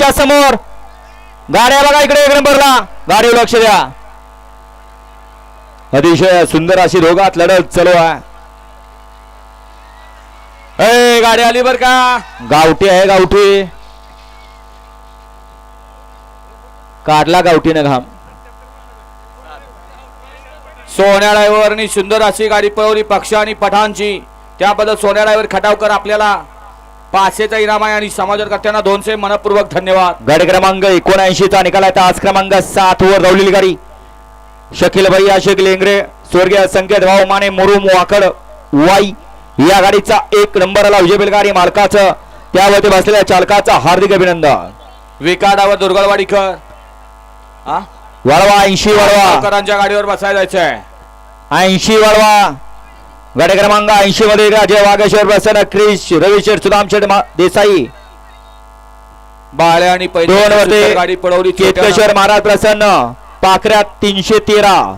गाड्याच्या समोर. गाड्या बघा इकडे एक नंबरला. गाडी लक्ष द्या. अतिशय सुंदर अशी रोगात लढत चालू आहे. गाडी आली बर का? गावठी आहे गावठी. काढला गावठीनं घाम. सोन्या ड्रायव्हर सुंदर अशी गाडी पळवली पक्ष आणि पठाणची. त्याबद्दल सोन्या ड्रायव्हर खटावकर आपल्याला. पाचशेचा इनाम आहे आणि समाजकर्त्यांना दोनशे मनपूर्वक धन्यवाद. गड क्रमांक एकोणऐंशी चा निकाल आहे आज क्रमांक सात वर धावलेली गाडी. शकील भाई आशिक लेंगरे स्वर्गीय संकेत भाऊ माने मुरुम वाकड वाई या गाडीचा एक नंबरला विजय गाडी मालकाचं त्यावरती बसलेल्या चालकाचा हार्दिक अभिनंदन. विकाडावर दुर्गलवाडीकर हा वळवा ऐंशी वळवा. गाडीवर बसायला जायचंय. ऐंशी वळवा. गड क्रमांक ऐंशी मध्ये राजे वागेश्वर प्रसन्न क्रिश रविशेर सुदामशेठ मा- देसाई. बाळे आणि दोन वरती गाडी पळवली केतकेश्वर महाराज प्रसन्न. पाखऱ्यात तीनशे तेरा.